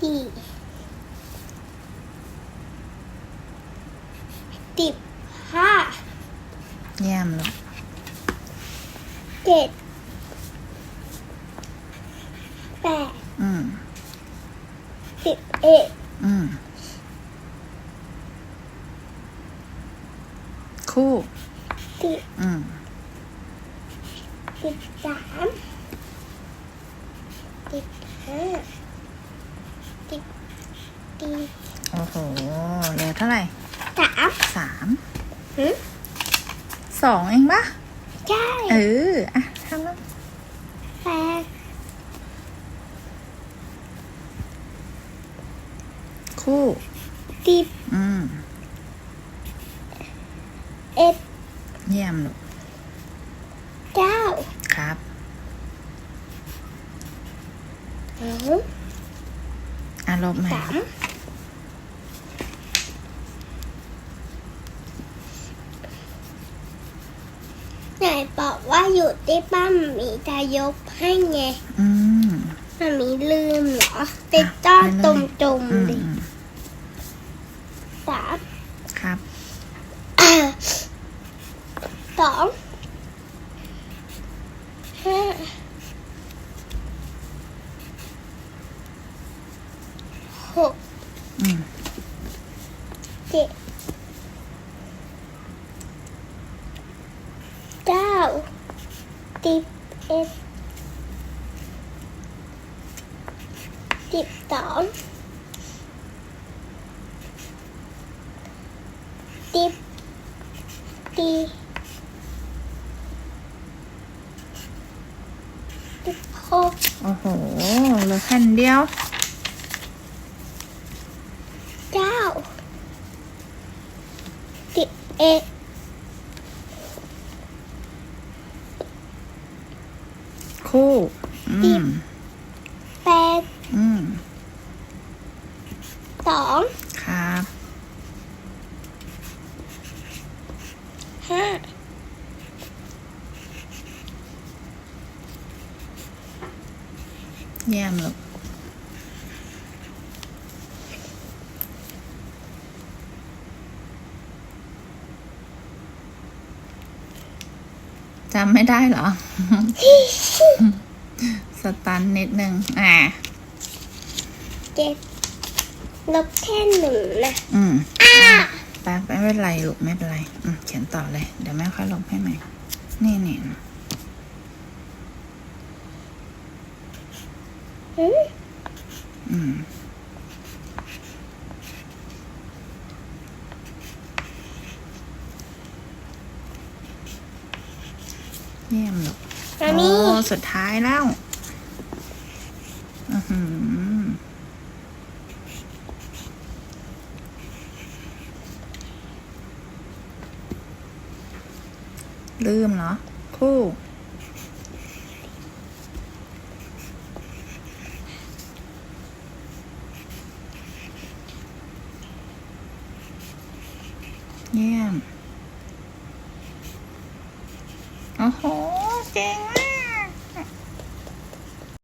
สี่สิบห้าเยี่ยมลูกเจ็ดแปดอืมสิบเอ็ดอืมคู่สิบอืมสิบสามสิบห้า สิบสี่โอ้โหเหลือเท่าไหร่สามสามหืมสองเองปะใช่เอออะทำแล้วแปดคู่สิบอืมเอ็ดเยี่ยมลูกเก้าครับสองอะ ลบใหม่สามไหนบอกว่าอยู่ที่บ้านมีจะยกให้ไงอืมมันมีลืมเหรอติดจ้อไปเลยตุ่มตุ่มอืมดิอืมสามครับสองห้า หกอืมเจ็ดเก้าสิบเอ็ดสิบสองสิบสี่สิบหกโอ้โหเหลือแผ่นเดียว เก้า สิบเอ็ดคู่อืมแปดอืมสองครับห้าเยี่ยมลูก จำไม่ได้เหรอ สตันนิดนึง อ่า เจ็ดลบแค่หนึ่งนะ อืมอ้าแป๊บไม่เป็นไรลูกไม่เป็นไร อืมเขียนต่อเลย เดี๋ยวแม่ค่อยลบให้ใหม่ นี่นี่หืมอืม เยี่ยมลูกมามีโอ้สุดท้ายแล้วอือหือลืมเหรอ คู่ เยี่ยม โอ้โหเก่งม